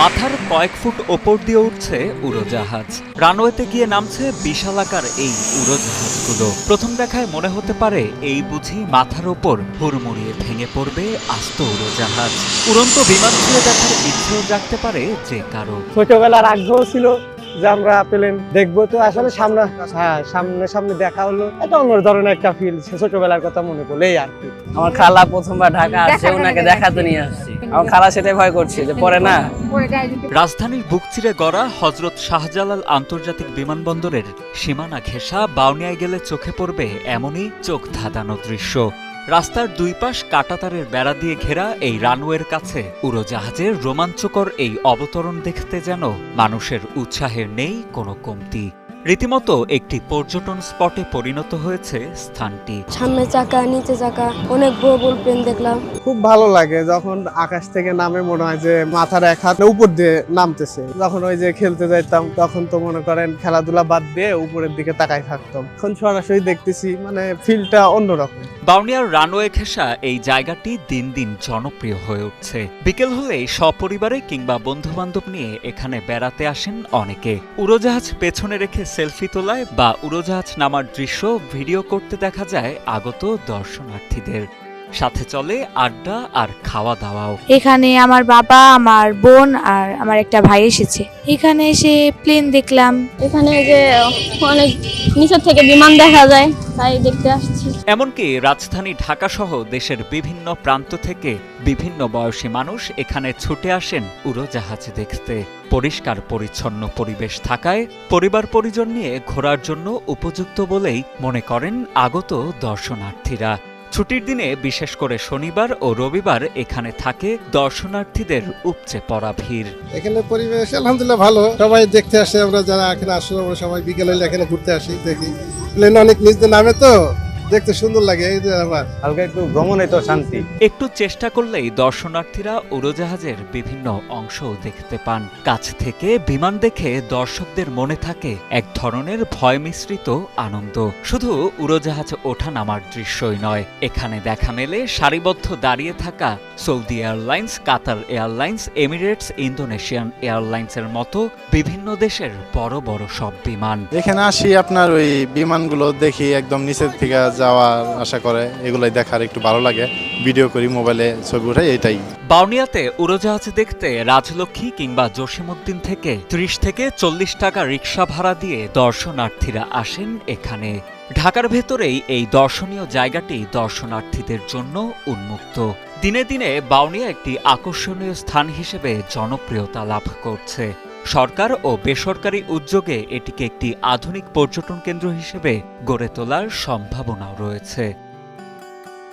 মাথার কয়েক ফুট ওপর দিয়ে উঠছে উড়োজাহাজ। রানওয়েতে গিয়ে নামছে বিশালাকার এই উড়োজাহাজগুলো। প্রথম দেখায় মনে হতে পারে এই বুঝি মাথার ওপর হুড়মুড়িয়ে ভেঙে পড়বে আস্ত উড়োজাহাজ। উড়ন্ত বিমান ছুঁয়ে দেখার ইচ্ছেও জাগতে পারে যে কারও। ছোটবেলার আগ্রহ ছিল যে আমরা প্লেন দেখব তো আসলে সামনে হ্যাঁ সামনে সামনে দেখা হলো। এটা অন্য ধরনের একটা ফিল ছোটবেলার কথা মনে পড়লে এই আর কি। আমার খালা প্রথমবার ঢাকা আসছে ওনাকে দেখাতে নিয়ে আসছি। আমার খালা সেটাই ভয় করছে যে পরে না। রাজধানীর বুক চিরে গড়া হজরত শাহজালাল আন্তর্জাতিক বিমানবন্দরের সীমানা ঘেঁষা বাউনিয়ায় গেলে চোখে পড়বে এমনই চোখ ধাঁধানো দৃশ্য। রাস্তার দুই পাশ কাটাতারের বেড়া দিয়ে ঘেরা এই রানওয়ের কাছে উড়োজাহাজের রোমাঞ্চকর এই অবতরণ দেখতে যেন মানুষের উৎসাহের নেই কোনো কমতি। রীতিমতো একটি পর্যটন স্পটে পরিণত হয়েছে স্থানটি। সামনে চাকা নিচে চাকা অনেক বড় বড় প্লেন দেখলাম। খুব ভালো লাগে যখন আকাশ থেকে নামে মনে হয় যে মাথার এক হাত উপর দিয়ে নামতেছে। যখন ওই যে খেলতে যাইতাম তখন তো মনে করেন খেলাধুলা বাদ দিয়ে উপরের দিকে তাকাই থাকতাম। এখন সরাসরি দেখতেছি মানে ফিলটা অন্যরকম। বাউনিয়ার রানওয়ে ঘেঁষা এই জায়গাটি দিন দিন জনপ্রিয় হয়ে উঠছে। বিকেল হলেই সপরিবারে কিংবা বন্ধু বান্ধব নিয়ে এখানে বেড়াতে আসেন অনেকে। উড়োজাহাজ পেছনে রেখে সেলফি তোলায় বা উড়োজাহাজ নামার দৃশ্য ভিডিও করতে দেখা যায় আগত দর্শনার্থীদের। সাথে চলে আড্ডা আর খাওয়া দাওয়াও এখানে আমার বাবা আমার বোন আর আমার একটা ভাই এসেছে। এখানে এসে প্লেন দেখলাম। এখানে যে অনেক নিচের থেকে বিমান দেখা যায় তাই দেখতে আসছি। এমনকি রাজধানী ঢাকা সহ দেশের বিভিন্ন প্রান্ত থেকে বিভিন্ন বয়সী মানুষ এখানে ছুটে আসেন উড়োজাহাজ দেখতে। পরিষ্কার পরিচ্ছন্ন পরিবেশ থাকায় পরিবার পরিজন নিয়ে ঘোরার জন্য উপযুক্ত বলেই মনে করেন আগত দর্শনার্থীরা। ছুটির দিনে, বিশেষ করে শনিবার ও রবিবার এখানে থাকে দর্শনার্থীদের উপচে পড়া ভিড়। এখানে পরিবেশ আলহামদুলিল্লাহ ভালো। সবাই দেখতে আসে, আমরা যারা এখানে আসলে আমরা সবাই বিকেলে এখানে ঘুরতে আসি, দেখি। প্লেন অনেক নিজদের নামে তো। দেখতে সুন্দর লাগে এই যে আবার। হালকা একটু ভ্রমণে তো শান্তি। একটু চেষ্টা করলেই দর্শনার্থীরা উড়োজাহাজের বিভিন্ন অংশও দেখতে পান। কাছ থেকে বিমান দেখে দর্শকদের মনে থাকে এক ধরনের ভয় মিশ্রিত আনন্দ। শুধু উড়োজাহাজ ওঠা নামার দৃশ্যই নয় এখানে দেখা মেলে সারিবদ্ধ দাঁড়িয়ে থাকা Saudi airlines Qatar airlines Emirates Indonesian এয়ারলাইন্সের মতো বিভিন্ন দেশের বড় বড় সব বিমান। এখানে আসি আপনার ওই বিমানগুলো দেখি একদম নিচের থেকে যাওয়ার আশা করে, এগুলাই দেখার একটু ভালো লাগে। ভিডিও করি, মোবাইলে ছবি উঠাই এটাই বাউনিয়াতে উড়োজাহাজ দেখতে রাজলক্ষ্মী কিংবা জসিমউদ্দিন থেকে ত্রিশ থেকে চল্লিশ টাকা রিক্সা ভাড়া দিয়ে দর্শনার্থীরা আসেন এখানে। ঢাকার ভেতরেই এই দর্শনীয় জায়গাটি দর্শনার্থীদের জন্য উন্মুক্ত। দিনে দিনে বাউনিয়া একটি আকর্ষণীয় স্থান হিসেবে জনপ্রিয়তা লাভ করছে। সরকার ও বেসরকারি উদ্যোগে এটিকে একটি আধুনিক পর্যটন কেন্দ্র হিসেবে গড়ে তোলার সম্ভাবনাও রয়েছে।